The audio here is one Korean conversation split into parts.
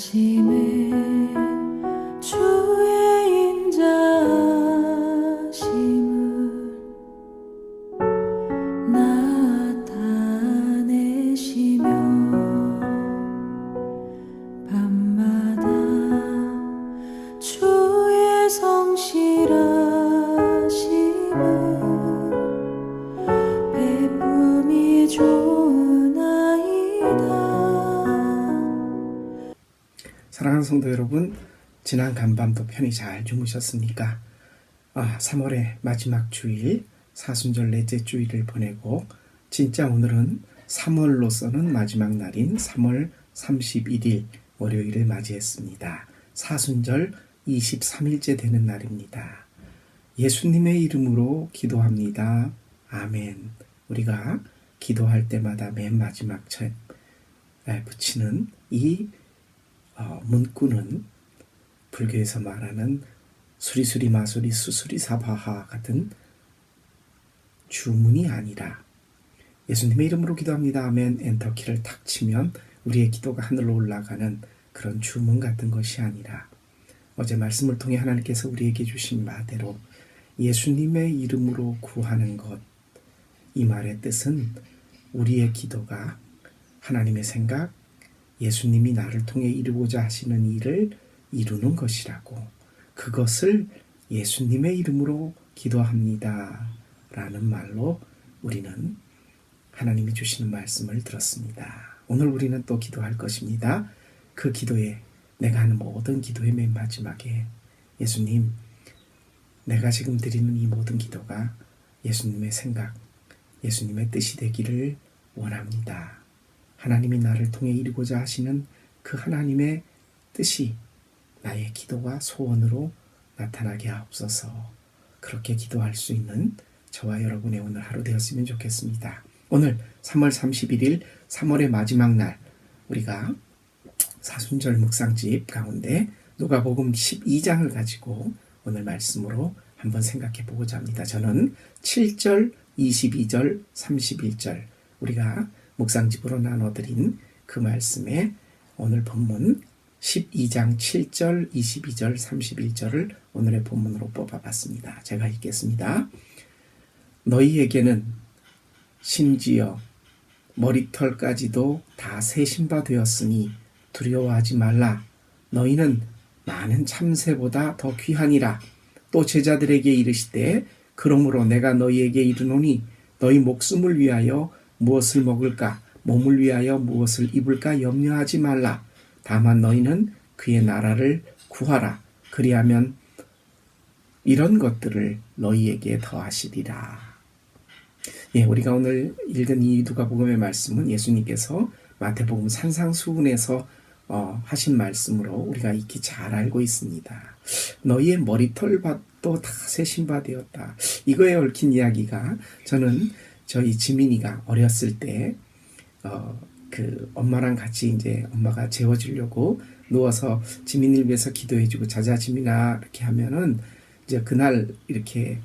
아침에 여러분, 지난 간밤도 편히 잘 주무셨습니까? 아, 3월의 마지막 주일, 사순절 넷째 주일을 보내고, 진짜 오늘은 3월로서는 마지막 날인 3월 31일 월요일을 맞이했습니다. 사순절 23일째 되는 날입니다. 예수님의 이름으로 기도합니다. 아멘. 우리가 기도할 때마다 맨 마지막 첫 에, 붙이는 이 어, 문구는 불교에서 말하는 수리수리 마수리 수수리 사바하 같은 주문이 아니라 예수님의 이름으로 기도합니다 하면 엔터키를 탁 치면 우리의 기도가 하늘로 올라가는 그런 주문 같은 것이 아니라 어제 말씀을 통해 하나님께서 우리에게 주신 바대로 예수님의 이름으로 구하는 것 이 말의 뜻은 우리의 기도가 하나님의 생각, 예수님이 나를 통해 이루고자 하시는 일을 이루는 것이라고 그것을 예수님의 이름으로 기도합니다. 라는 말로 우리는 하나님이 주시는 말씀을 들었습니다. 오늘 우리는 또 기도할 것입니다. 그 기도에 내가 하는 모든 기도의 맨 마지막에 예수님, 내가 지금 드리는 이 모든 기도가 예수님의 생각, 예수님의 뜻이 되기를 원합니다. 하나님이 나를 통해 이루고자 하시는 그 하나님의 뜻이 나의 기도와 소원으로 나타나게 하옵소서. 그렇게 기도할 수 있는 저와 여러분의 오늘 하루 되었으면 좋겠습니다. 오늘 3월 31일 3월의 마지막 날 우리가 사순절 묵상집 가운데 누가복음 12장을 가지고 오늘 말씀으로 한번 생각해 보고자 합니다. 저는 7절, 22절, 31절 우리가 묵상집으로 나눠드린 그 말씀에 오늘 본문 12장 7절, 22절, 31절을 오늘의 본문으로 뽑아봤습니다. 제가 읽겠습니다. 너희에게는 심지어 머리털까지도 다 세신바 되었으니 두려워하지 말라. 너희는 많은 참새보다 더 귀하니라. 또 제자들에게 이르시되 그러므로 내가 너희에게 이르노니 너희 목숨을 위하여 무엇을 먹을까 몸을 위하여 무엇을 입을까 염려하지 말라. 다만 너희는 그의 나라를 구하라. 그리하면 이런 것들을 너희에게 더하시리라. 예, 우리가 오늘 읽은 이 누가복음의 말씀은 예수님께서 마태복음 산상수훈에서 어, 하신 말씀으로 우리가 익히 잘 알고 있습니다. 너희의 머리털밭도 다 세신바 되었다. 이거에 얽힌 이야기가 저는 저희 지민이가 어렸을 때 어, 그 엄마랑 같이 이제 엄마가 재워주려고 누워서 지민이를 위해서 기도해주고 자자 지민아 이렇게 하면은 이제 그날 이렇게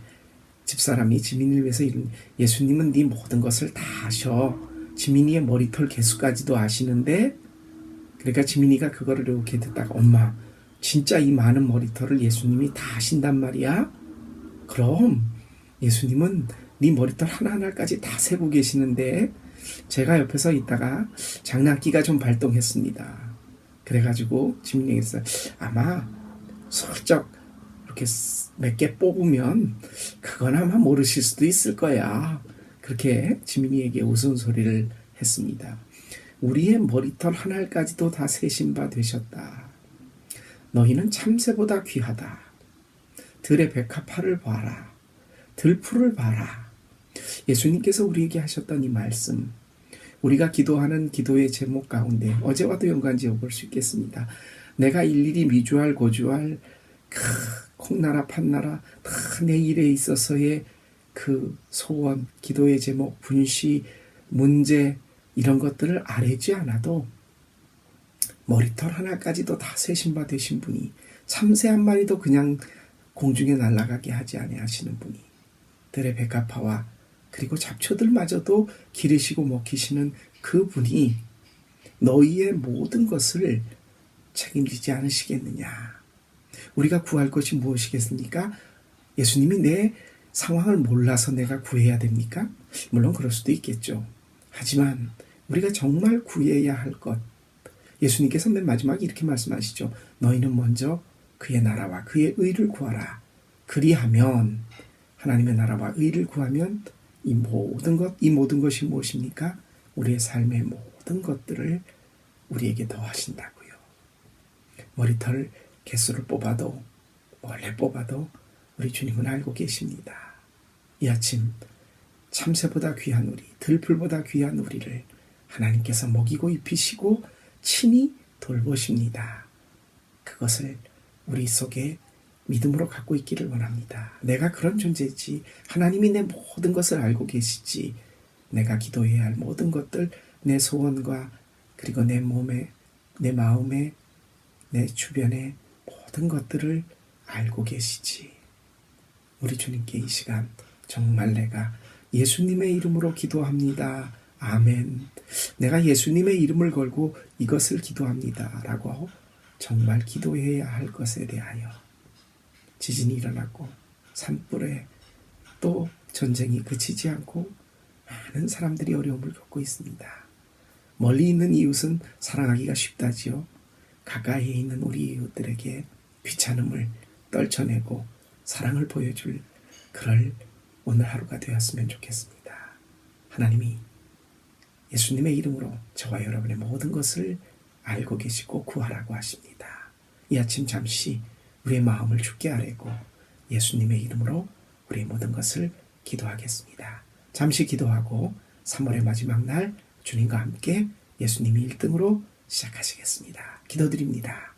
집사람이 지민이를 위해서 이런 예수님은 네 모든 것을 다 아셔 지민이의 머리털 개수까지도 아시는데 그러니까 지민이가 그거를 이렇게 듣다가 엄마 진짜 이 많은 머리털을 예수님이 다 아신단 말이야? 그럼 예수님은 네 머리털 하나하나까지 다 세고 계시는데 제가 옆에서 있다가 장난기가 좀 발동했습니다. 그래가지고 지민이에서 아마 슬쩍 이렇게 몇 개 뽑으면 그건 아마 모르실 수도 있을 거야. 그렇게 지민이에게 우스운소리를 했습니다. 우리의 머리털 하나까지도 다 세신 바 되셨다. 너희는 참새보다 귀하다. 들의 백합화를 봐라. 들풀을 봐라. 예수님께서 우리에게 하셨던 이 말씀, 우리가 기도하는 기도의 제목 가운데 어제와도 연관 지어 볼 수 있겠습니다. 내가 일일이 미주알 고주알 크, 콩나라 판나라 다 내 일에 있어서의 그 소원, 기도의 제목, 분시, 문제 이런 것들을 아뢰지 않아도 머리털 하나까지도 다 세신바 되신 분이 참새 한 마리도 그냥 공중에 날아가게 하지 아니하시는 분이 백합화와 그리고 잡초들마저도 기르시고 먹히시는 그 분이 너희의 모든 것을 책임지지 않으시겠느냐. 우리가 구할 것이 무엇이겠습니까? 예수님이 내 상황을 몰라서 내가 구해야 됩니까? 물론 그럴 수도 있겠죠. 하지만 우리가 정말 구해야 할 것. 예수님께서 맨 마지막에 이렇게 말씀하시죠. 너희는 먼저 그의 나라와 그의 의를 구하라. 그리하면 하나님의 나라와 의를 구하면 이 모든 것, 이 모든 것이 무엇입니까? 우리의 삶의 모든 것들을 우리에게 더하신다고요. 머리털 개수를 뽑아도 원래 뽑아도 우리 주님은 알고 계십니다. 이 아침 참새보다 귀한 우리, 들풀보다 귀한 우리를 하나님께서 먹이고 입히시고 친히 돌보십니다. 그것을 우리 속에 믿음으로 갖고 있기를 원합니다. 내가 그런 존재지. 하나님이 내 모든 것을 알고 계시지. 내가 기도해야 할 모든 것들, 내 소원과 그리고 내 몸에, 내 마음에, 내 주변의 모든 것들을 알고 계시지. 우리 주님께 이 시간 정말 내가 예수님의 이름으로 기도합니다. 아멘. 내가 예수님의 이름을 걸고 이것을 기도합니다. 라고 정말 기도해야 할 것에 대하여 지진이 일어났고 산불에 또 전쟁이 그치지 않고 많은 사람들이 어려움을 겪고 있습니다. 멀리 있는 이웃은 사랑하기가 쉽다지요. 가까이에 있는 우리 이웃들에게 귀찮음을 떨쳐내고 사랑을 보여줄 그럴 오늘 하루가 되었으면 좋겠습니다. 하나님이 예수님의 이름으로 저와 여러분의 모든 것을 알고 계시고 구하라고 하십니다. 이 아침 잠시 우리의 마음을 죽게 하려고 예수님의 이름으로 우리의 모든 것을 기도하겠습니다. 잠시 기도하고 3월의 마지막 날 주님과 함께 예수님이 1등으로 시작하시겠습니다. 기도드립니다.